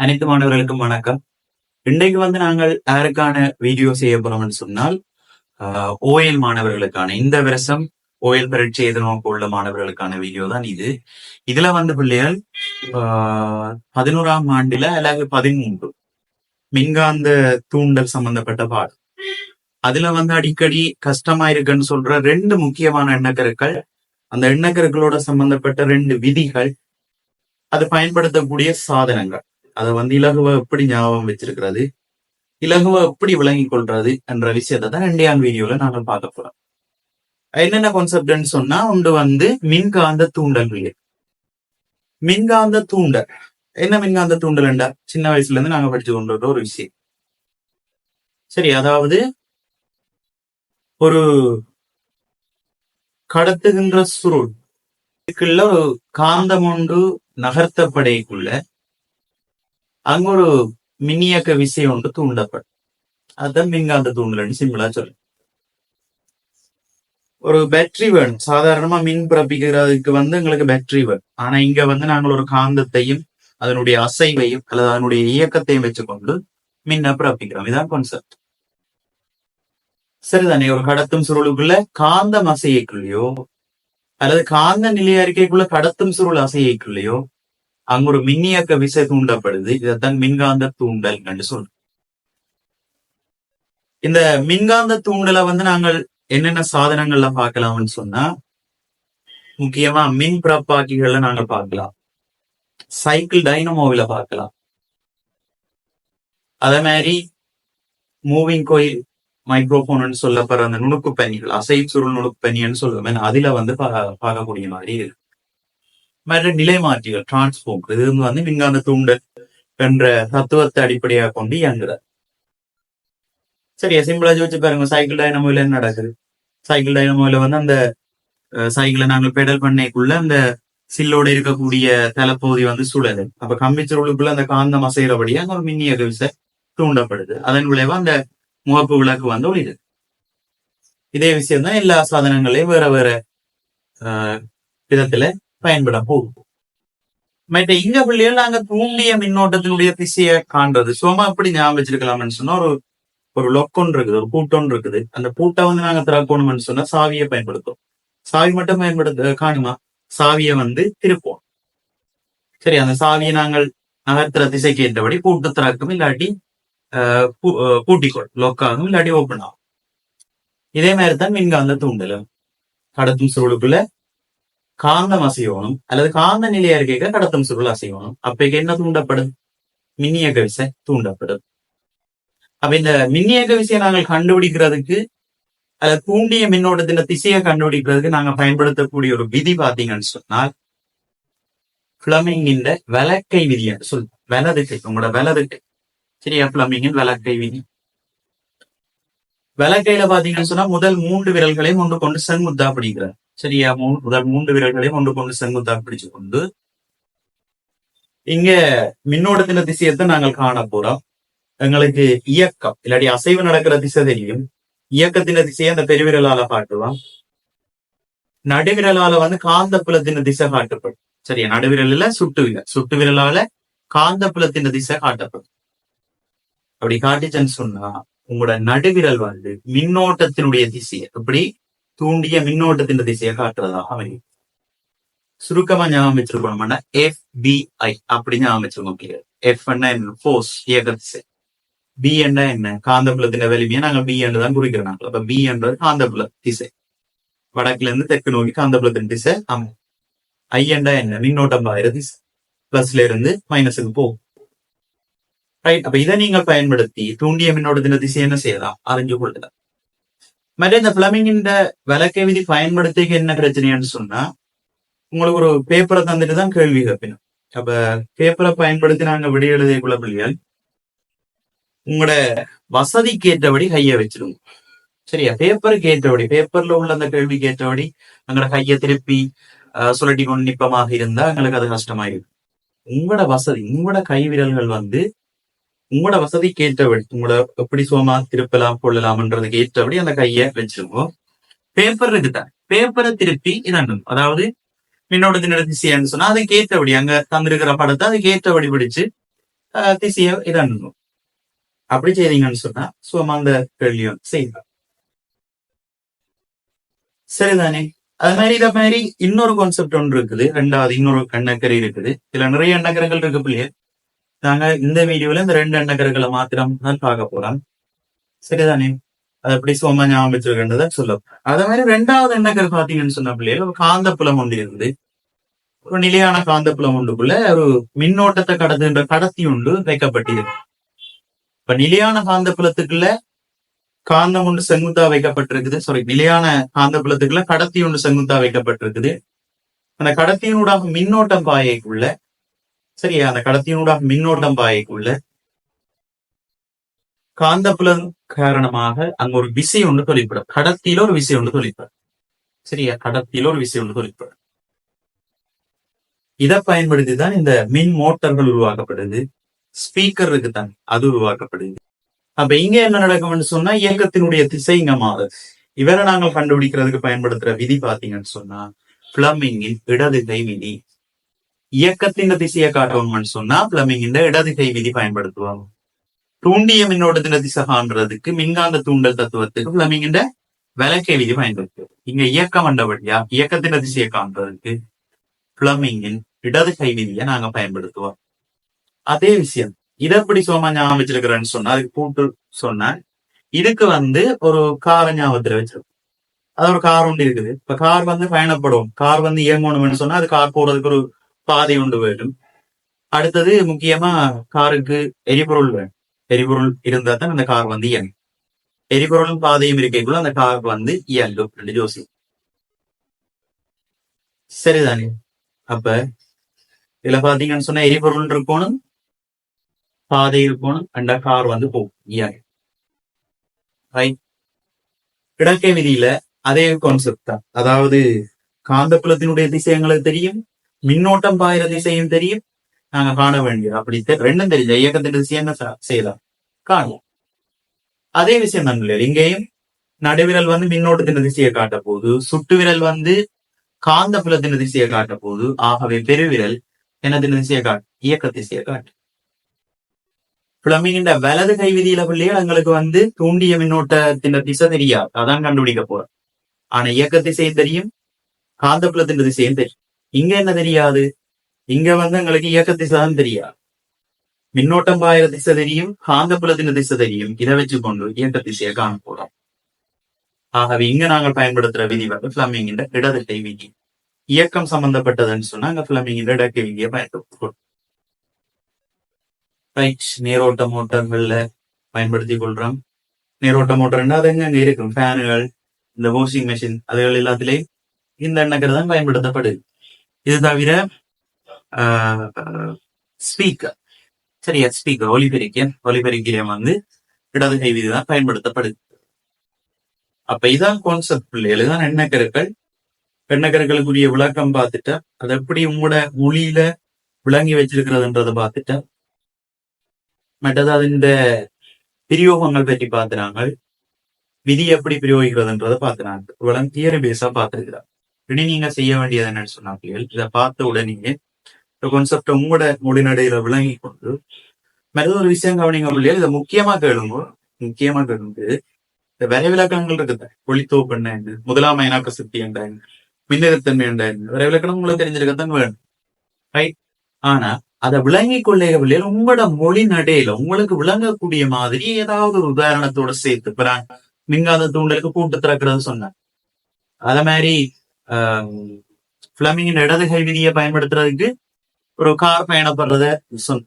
அனைத்து மாணவர்களுக்கும் வணக்கம். இன்றைக்கு வந்து நாங்கள் யாருக்கான வீடியோ செய்ய போறோம்னு சொன்னால் ஓஎல் மாணவர்களுக்கான இந்த வருஷம் ஓஎல் பரீட்சை எதிர்நோக்க உள்ள மாணவர்களுக்கான வீடியோ தான் இது. இதுல வந்து பிள்ளைகள் ஆஹ், பதினோராம் ஆண்டுல அல்லது பதிமூன்று மின்காந்த தூண்டல் சம்பந்தப்பட்ட பாடம். அதுல வந்து அடிக்கடி கஷ்டமா இருக்குன்னு சொல்ற ரெண்டு முக்கியமான எண்ணக்கருக்கள் அந்த எண்ணக்கருக்களோட சம்பந்தப்பட்ட ரெண்டு விதிகள் அது பயன்படுத்தக்கூடிய சாதனங்கள். அதை வந்து இலகுவா எப்படி ஞாபகம் வச்சிருக்கிறது? இலகுவா எப்படி விளங்கிக் கொள்றது என்ற விஷயத்தை தான் ரெண்டாம் வீடியோல நாங்கள் பார்க்க போறோம். என்னென்ன கான்செப்ட்னு சொன்னா ஒன்று வந்து மின்காந்த தூண்டல் மின்காந்த தூண்டல். என்ன மின்காந்த தூண்டல்ண்டா சின்ன வயசுல இருந்து நாங்க படிச்சு கொண்டு ஒரு விஷயம். சரி அதாவது ஒரு கடத்துகின்ற சுருள். இதுக்குள்ள ஒரு காந்தம் ஒன்று நகர்த்தப்படைக்குள்ள அங்க ஒரு மின்னியக்க விசை ஒன்று தூண்டப்படும். அதுதான் மின்காந்த தூண்டலன்னு சிம்பிளா சொல்லு. ஒரு பேட்டரி வேணும். சாதாரணமா மின் பிறப்பிக்கிறதுக்கு வந்து எங்களுக்கு பேட்டரி வேணும். ஆனா இங்க வந்து நாங்கள் ஒரு காந்தத்தையும் அதனுடைய அசைவையும் அல்லது அதனுடைய இயக்கத்தையும் வச்சுக்கொண்டு மின்ன பிறப்பிக்கிறோம். இதான் கான்செப்ட் சரிதானே? ஒரு கடத்தும் சுருளுக்குள்ள காந்தம் அசையக்குள்ளயோ அல்லது காந்த நிலை அறிக்கைக்குள்ள கடத்தும் சுருள் அசையக்குள்ளயோ அங்க ஒரு மின்னியக்க விசை தூண்டப்படுது. இதைத்தான் மின்காந்த தூண்டல் என்று சொல்றோம். இந்த மின்காந்த தூண்டலை வந்து நாங்கள் என்னென்ன சாதனங்கள்ல பார்க்கலாம்னு சொன்னா முக்கியமா மின் பிரப்பாக்கிகள்ல நாங்க பார்க்கலாம். சைக்கிள் டைனமோவில பார்க்கலாம். அதே மாதிரி மூவிங் கோயில் மைக்ரோபோன் சொல்லப்படுற அந்த நுணுக்கு பணிகள் அசை சுருள் நுணுக்கு பணின்னு சொல்லுவேன் அதுல வந்து பா- பார்க்கக்கூடிய மாதிரி இருக்கு. மற்ற நிலை மாற்றிகள் டிரான்ஸ்போம் இது வந்து மின்காந்த தூண்டல் என்ற தத்துவத்தை அடிப்படையாக கொண்டு இயங்குறது சரியா? சிம்பிளா யோசிச்சு பாருங்க. சைக்கிள் டைனமோல என்ன நடக்குது? சைக்கிள் டைனமோல வந்து அந்த சைக்கிளை நாங்கள் பெடல் பண்ணைக்குள்ள அந்த சில்லோட இருக்கக்கூடிய தலைப்பகுதி வந்து சுழலு அப்ப கம்பிச்சுருளுக்குள்ள அந்த காந்தம் அசைகிறபடியா அந்த ஒரு மின்னியக விசை தூண்டப்படுது. அதன் விளைவா அந்த முகப்பு விளக்கு வந்து ஒளிது இதே விஷயம் தான் எல்லா சாதனங்களையும் வேற வேற ஆஹ், விதத்துல பயன்பட போகும் மற்ற இங்க பிள்ளைகள் நாங்க தூண்டிய மின்னோட்டத்தினுடைய திசையை காண்றது. சும்மா எப்படி ஞாபகம் வச்சிருக்கலாம்னு சொன்னா ஒரு ஒரு லொக்கொன்று இருக்குது ஒரு பூட்டொன்று இருக்குது. அந்த பூட்டை வந்து நாங்க திறக்கணும்னு சொன்னா சாவியை பயன்படுத்தும் சாவி மட்டும் பயன்படுத்த காணுமா? சாவியை வந்து திருப்போம். சரி அந்த சாவியை நாங்கள் நகர்த்துற திசைக்கு ஏற்றபடி பூட்டு திறக்கும் இல்லாட்டி ஆஹ், பூ- பூட்டிக்கொள் லொக் ஆகும் இல்லாட்டி ஓப்பன் ஆகும். இதே மாதிரி தான் மின்காந்த தூண்டலும் கடத்தும் சுருளுக்குள்ள காந்தம் அசையணும் அல்லது காந்த நிலை இருக்க கடத்தும் சுருள் அசையணும் அப்பைக்கு என்ன தூண்டப்படும்? மின்னியக்க விசை தூண்டப்படும். அப்ப இந்த மின்னியக்க விசையை நாங்கள் கண்டுபிடிக்கிறதுக்கு அல்லது தூண்டிய மின்னோட்டத்தின் திசையை கண்டுபிடிக்கிறதுக்கு நாங்க பயன்படுத்தக்கூடிய ஒரு விதி பாத்தீங்கன்னு சொன்னால் பிளமிங்கின் விளக்கை விதி என்று சொல் வலது கை உங்களோட வலது கை சரியா? பிளமிங்கின் விளக்கை விதி. விளக்கையில பாத்தீங்கன்னு சொன்னா முதல் மூன்று விரல்களையும் ஒன்று கொண்டு செங்குத்தா பிடிக்கிறார். சரியா முதல் மூன்று விரல்களையும் ஒன்று கொண்டு செங்குத்தாக பிடிச்சு கொண்டு. இங்க மின்னோட்டத்தின திசையத்தை நாங்கள் காண போறோம். எங்களுக்கு இயக்கம் இல்லாட்டி அசைவு நடக்கிற திசை தெரியும். இயக்கத்தின திசையை அந்த பெருவிரலால காட்டுவோம் நடுவிரலால வந்து காந்தப்புலத்தின் திசை காட்டப்படும். சரியா? நடுவிரல்ல சுட்டு விரல். சுட்டு விரலால காந்தப்புலத்தின் திசை காட்டப்படும். அப்படி காட்டிச்சன்னு சொன்னா உங்களோட நடுவிரல் வந்து மின்னோட்டத்தினுடைய திசையை எப்படி? தூண்டிய மின்னோட்டத்தின் திசையை காட்டுறதாக அமையும் சுருக்கமா ஞாபகம் வச்சிருக்கணும்னா எஃப் பி ஐ அப்படி ஞாபகம் வச்சிருக்கோம் எஃப் என்ன? போர்ஸ் இயக்க திசை. பி என்ன என்ன? காந்தபுலத்தின் வலிமையை நாங்க பி என்று தான் குறிக்கிறோம். நாங்கள் அப்ப பி என்றது காந்தப்புல திசை. வடக்குல இருந்து தெற்கு நோக்கி காந்தபுலத்தின் திசை ஆமா ஐ என்றா என்ன? மின்னோட்டம் பாயிர திசை. பிளஸ்ல இருந்து மைனஸுக்கு போகும். ரைட் அப்ப இதை நீங்கள் பயன்படுத்தி தூண்டிய மின்னோட்டத்தின் திசை என்ன செய்யலாம்? அறிஞ்சு கொள்ளலாம் மற்ற இந்த பிளமிங்கின் விளக்கை விதி பயன்படுத்திக்க என்ன பிரச்சனைன்னு சொன்னா உங்களுக்கு ஒரு பேப்பரை தந்துட்டு தான் கேள்வி கேட்பினோம். அப்ப பேப்பரை பயன்படுத்தி நாங்க விடை எழுதிய பிள்ளைகள் உங்களோட வசதிக்கு ஏற்றபடி கையை வச்சிருங்க. சரியா? பேப்பருக்கு ஏற்றபடி பேப்பர்ல உள்ள அந்த கேள்விக்கு ஏற்றபடி எங்களோட கையை திருப்பி அஹ், சுழட்டி கொண்டு நிப்பமாக இருந்தா எங்களுக்கு அது கஷ்டமாயிருக்கும் உங்களோட வசதி உங்களோட கை விரல்கள் வந்து உங்களோட வசதிக்கு ஏற்றபடி உங்களோட எப்படி சுகமா திருப்பலாம் கொள்ளலாம்ன்றதுக்கு ஏற்றபடி அந்த கையை வச்சிருக்கோம் பேப்பர் இருக்குதான் பேப்பரை திருப்பி இதணும் அதாவது மின்னோட்டத்தின் திசையான்னு சொன்னா அதுக்கு ஏற்றபடி அங்க தந்திருக்கிற படத்தை அதுக்கு ஏற்றபடி பிடிச்சு ஆஹ் திசையை இதணும் அப்படி செய்றீங்கன்னு சொன்னா சும்மா அந்த கேள்வியும் செய்யலாம். சரிதானே? அது மாதிரி இத மாதிரி இன்னொரு கான்செப்ட் ஒன்று இருக்குது. ரெண்டாவது இன்னொரு கண்ணக்கரை இருக்குது. இதுல நிறைய எண்ணக்கரைகள் இருக்கு பிள்ளைய. நாங்க இந்த வீடியோல இந்த ரெண்டு எண்ணகர்களை மாத்திரம் தான் பார்க்க போறோம். சரிதானே? அது எப்படி சோமா ஞாபகம் வச்சிருக்கின்றத சொல்லும். அதே மாதிரி ரெண்டாவது எண்ணகர் பாத்தீங்கன்னு சொன்ன பிள்ளைகள் ஒரு காந்தப்புலம் ஒன்று இருந்து ஒரு நிலையான காந்தப்புலம் ஒன்றுக்குள்ள ஒரு மின்னோட்டத்தை கடத்துகின்ற கடத்தி ஒன்று வைக்கப்பட்டிருக்கு. இப்ப நிலையான காந்தப்புலத்துக்குள்ள காந்தம் ஒன்று செங்குத்தா வைக்கப்பட்டிருக்குது. சாரி நிலையான காந்தப்புலத்துக்குள்ள கடத்தி ஒன்று செங்குத்தா வைக்கப்பட்டிருக்குது. அந்த கடத்தியினூடாக மின்னோட்டம் பாயைக்குள்ள சரியா? அந்த கடத்தியினூடாக மின்னோட்டம் பாயக்குள்ள காந்தப்புலம் காரணமாக அங்க ஒரு விசை ஒன்று தொழிற்படும் கடத்தியில ஒரு விசை ஒன்று தொழிற்படும் சரியா? கடத்தியில ஒரு விசை ஒன்று தொழிற்படும் இதை பயன்படுத்தி தான் இந்த மின் மோட்டார்கள் உருவாக்கப்படுது. ஸ்பீக்கர் இருக்குதான் அது உருவாக்கப்படுது. அப்ப இங்க என்ன நடக்கும்னு சொன்னா இயக்கத்தினுடைய திசை இங்க மாறுது இவரை நாங்கள் கண்டுபிடிக்கிறதுக்கு பயன்படுத்துற விதி பாத்தீங்கன்னு சொன்னா பிளம்மிங்கின் இடது கை விதி. இயக்கத்தின் திசையை காட்டணும்னு சொன்னா பிளம்பிங்கின் இடது கை விதி பயன்படுத்துவாங்க. தூண்டிய மின்னோட்டத்தின் திசை காண்றதுக்கு மின்காந்த தூண்டல் தத்துவத்துக்கு பிளம்பிங்கின் விளக்கை விதி பயன்படுத்துவோம் இங்க இயக்கம் வந்தபடியா இயக்கத்தின் திசையை காண்றதுக்கு பிளமிங்கின் இடது கை விதியை நாங்க பயன்படுத்துவோம். அதே விஷயம். இதை எப்படி சோமா ஞாபகம் வச்சிருக்கிறேன்னு சொன்னா அதுக்கு கூட்டு சொன்னா இதுக்கு வந்து ஒரு கார ஞாபகத்துல வச்சிருக்கோம் அது ஒரு கார் ஒன்று இருக்குது. இப்ப கார் வந்து பயணப்படும். கார் வந்து இயங்கணும்னு சொன்னா அது கார் போறதுக்கு ஒரு பாதை உண்டு வேணும் அடுத்தது முக்கியமா காருக்கு எரிபொருள் வேணும். எரிபொருள் இருந்தா தான் அந்த கார் வந்து இயங்கும். எரிபொருளும் பாதையும் இருக்கைக்குள்ள அந்த கார் வந்து இயங்கும் ரெண்டு ஜோசி சரிதானே? அப்ப இதுல பாத்தீங்கன்னு சொன்னா எரிபொருள் இருக்கணும் பாதை இருக்கணும் அந்த கார் வந்து போகும் இயங்கும். ரைட் கிடக்கை விதியில அதே கான்செப்ட் தான். அதாவது காந்தப்புலத்தினுடைய திசை எங்களுக்கு தெரியும் மின்னோட்டம் பாயிற திசையும் தெரியும். நாங்க காண வேண்டியது. அப்படி ரெண்டும் தெரிஞ்ச இயக்கத்தின் திசை என்ன செய்யலாம் காணலாம். அதே விஷயம் தான் இல்லையா இங்கேயும் நடுவிரல் வந்து மின்னோட்டத்தின் திசையை காட்ட போது சுட்டு விரல் வந்து காந்தப்புலத்தின் திசையை காட்ட போது ஆகவே பெருவிரல் என்னத்தின் திசையை காட்டு இயக்க திசையை காட்டு. பிளமிங்கின்ற வலது கை விதியில பிள்ளைகள் எங்களுக்கு வந்து தூண்டிய மின்னோட்டத்தின் திசை தெரியாது. அதான் கண்டுபிடிக்க போறோம். ஆனா இயக்க திசையும் தெரியும் காந்தப்புலத்தின் திசையும் தெரியும். இங்க என்ன தெரியாது? இங்க வந்து எங்களுக்கு இயக்க திசை தான் தெரியாது. மின்னோட்டம் பாயிர திசை தெரியும் காந்தப்புலத்தின் திசை தெரியும். இதை வச்சுக்கொண்டு இயக்க திசையை காண போறோம். ஆகவே இங்க நாங்கள் பயன்படுத்துற விதி வந்து பிளம்பிங்கின்ற இடது விதி. இயக்கம் சம்பந்தப்பட்டதுன்னு சொன்னா அங்க பிளம்பிங்கின்ற இடக்கை விதியை பயன்படுத்தும் ரைட் நீரோட்ட பயன்படுத்தி கொள்றோம். நீரோட்ட மோட்டர்னா அது எங்க? இருக்கும். ஃபேனுகள் இந்த வாஷிங் மெஷின் அதுகள் எல்லாத்திலையும் இந்த எண்ணக்கரை தான் பயன்படுத்தப்படுது. இது தவிர ஸ்பீக்கர் சரியா ஸ்பீக்கர் ஒலிபெருக்கிய ஒலிபெருக்கியம் வந்து இடது கை விதி தான் பயன்படுத்தப்படுது. அப்ப இதான் கான்செப்ட் பிள்ளைகள் தான் எண்ணக்கருக்கள். எண்ணக்கருக்களுக்குரிய விளக்கம் பார்த்துட்டா அது எப்படி உங்களோட மொழியில விளங்கி வச்சிருக்கிறதுன்றதை பார்த்துட்டா மற்றது அதன் பிரயோகங்கள் பற்றி பார்த்துனாங்க விதி எப்படி பிரயோகிக்கிறதுன்றதை பார்த்துனாங்க இவ்வளவு தியரி பேஸா பார்த்துருக்கிறாங்க. இனி நீங்க செய்ய வேண்டியது என்னன்னு சொன்னாங்க இதை பார்த்த உடனே இந்த கான்செப்ட் உங்களோட மொழிநடையில விளங்கி கொண்டு மற்றது ஒரு விஷயம் கவனிங்க பிள்ளைகள் இதை முக்கியமா கேளுங்க. முக்கியமா கேளுங்க. இந்த வரைவிலக்கணங்கள் இருக்குது ஒளித்தோப்பு என்ன முதலாம் அயனாக்க சக்தி என்ன மின்னகத்தன்மை என்ன வரைவிலக்கணம் உங்களுக்கு தெரிஞ்சிருக்கத்தான் வேணும். ரைட் ஆனா அதை விளங்கி கொள்ளைய பிள்ளைகள் உங்களோட மொழி நடையில உங்களுக்கு விளங்கக்கூடிய மாதிரி ஏதாவது ஒரு உதாரணத்தோட சேர்த்து பிறான் நீங்க மின்காந்த தூண்டலுக்கு கூட்டு திறக்கிறது சொன்ன அத மாதிரி பிளமிங்கின் இடது கை விதியை பயன்படுத்துறதுக்கு ஒரு கார் பயணப்படுறத சொன்ன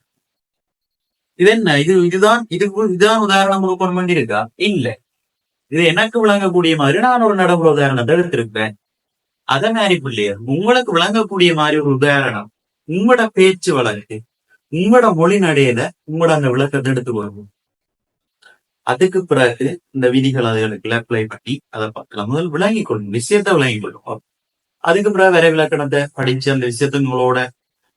இது என்ன இது இதுதான் இதுக்கு இதுதான் உதாரணம் கொண்டு வேண்டியிருக்கா இல்ல இது எனக்கு விளங்கக்கூடிய மாதிரி நான் ஒரு நடைமுறை உதாரணத்தை எடுத்திருப்பேன் அத மாதிரி பிள்ளையர் உங்களுக்கு விளங்கக்கூடிய மாதிரி ஒரு உதாரணம் உங்களோட பேச்சு வழக்கு உங்களோட மொழி நடையில உங்களோட அந்த விளக்கத்தை எடுத்துக்கொள்ளும் அதுக்கு பிறகு இந்த விதிகள் அதுகளுக்கு அப்ளை பண்ணி அதை பார்க்கலாம் முதல் விளங்கி கொள்ளும் விஷயத்தை விளங்கி கொள்ளும் அதுக்கு பிறகு வேற விளக்கணத்தை படிச்சு அந்த விஷயத்துங்களோட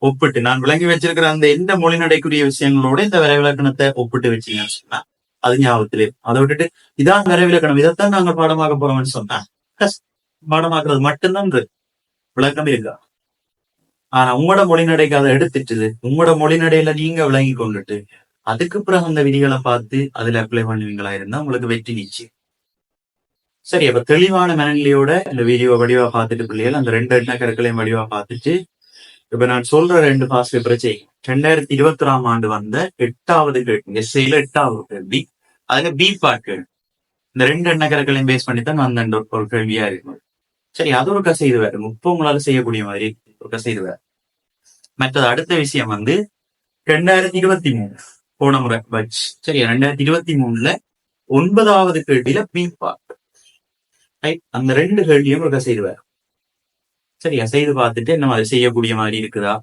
ஒப்பிட்டு நான் விளங்கி வச்சிருக்கிற அந்த எந்த மொழி நடைக்குரிய விஷயங்களோட இந்த வரை விளக்கணத்தை ஒப்பிட்டு வச்சீங்கன்னு சொன்னா அது ஞாபகத்திலே அதை விட்டுட்டு இதான் வரை விளக்கணம் இதைத்தான் நாங்க பாடமாக்க போறோம்னு சொன்னா பாடமாக்குறது மட்டும்தான் விளக்கம் இருக்கா? ஆனா உங்களோட மொழிநடைக்கு அதை எடுத்துட்டு உங்களோட மொழிநடையில நீங்க விளங்கி கொண்டுட்டு அதுக்கு பிறகு அந்த விதிகளை பார்த்து அதுல அப்ளை பண்ணுவீங்களா இருந்தா உங்களுக்கு வெற்றி நிச்சயம். சரி அப்ப தெளிவான மனநிலையோட இந்த வீடியோ வடிவா பார்த்துட்டு பிள்ளைகள் அந்த ரெண்டு எண்ண கருக்களையும் வடிவா பார்த்துட்டு இப்ப நான் சொல்ற ரெண்டு பாஸ் பேப்பரை செய்யும் ரெண்டாயிரத்தி இருபத்தி ஆறாம் ஆண்டு வந்த எட்டாவது கேள்வி எஸ்ஐல எட்டாவது கேள்வி அதுல பி பார்ட் கேள்வி இந்த ரெண்டு எண்ண கருக்களையும் பேஸ் பண்ணி தான் அந்த ஒரு கேள்வியா இருக்கும் சரி அது ஒரு செய்து வேறு. இப்போ உங்களால செய்யக்கூடிய மாதிரி ஒரு செய்து வேறு. மற்றது அடுத்த விஷயம் வந்து ரெண்டாயிரத்தி இருபத்தி மூணு போன முறை பட்ஜ் சரி ரெண்டாயிரத்தி இருபத்தி மூணுல ஒன்பதாவது கேள்வியில பி பார்ட் அந்த ரெண்டு கேள்வியும் இருக்க செய்து சரியா? செய்து பார்த்துட்டு நம்ம அதை செய்யக்கூடிய மாதிரி இருக்குதா?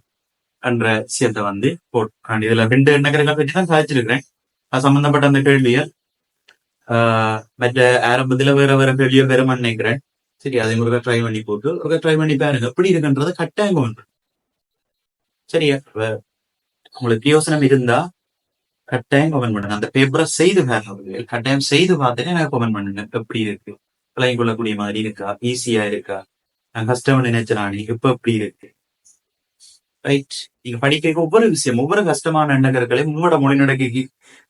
என்ற விஷயத்தை வந்து போட்டு இதுல ரெண்டு நகரங்களை பற்றி தான் சாதிச்சிருக்கிறேன். அது சம்பந்தப்பட்ட அந்த கேள்விகள் ஆஹ் மற்ற ஆரம்பத்துல வேற வேற கேள்வியோ வேற நினைக்கிறேன் சரி அதை உங்களுக்கு ட்ரை பண்ணி போட்டு ஒரு ட்ரை பண்ணி பாருங்க. எப்படி இருக்குன்றது கட்டாயம் ஒன்று. சரியா? உங்களுக்கு யோசனம் இருந்தா கட்டாயம் கமெண்ட் பண்ணுங்க. அந்த பேப்பரை செய்து பாருங்க கட்டாயம் செய்து பார்த்துட்டு எனக்கு கமெண்ட் பண்ணுங்க. எப்படி இருக்கு? கலங்கி கொள்ளக்கூடிய மாதிரி இருக்கா? ஈஸியா இருக்கா? நான் கஷ்டம் நீங்க இப்ப எப்படி இருக்கு? ரைட் நீங்க படிக்க ஒவ்வொரு விஷயம் ஒவ்வொரு கஷ்டமான எண்ணகர்களை உங்களோட மொழி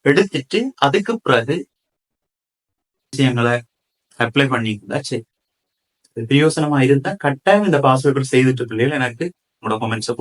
எடுத்துட்டு அதுக்கு பிறகு விஷயங்களை அப்ளை பண்ணிக்கிட்டா சரி. பிரயோசனமா இருந்தா கட்டாயம் இந்த பாஸ்வேர்டு செய்துட்டு பிள்ளைகள் எனக்கு உங்களோட கமெண்ட்ஸை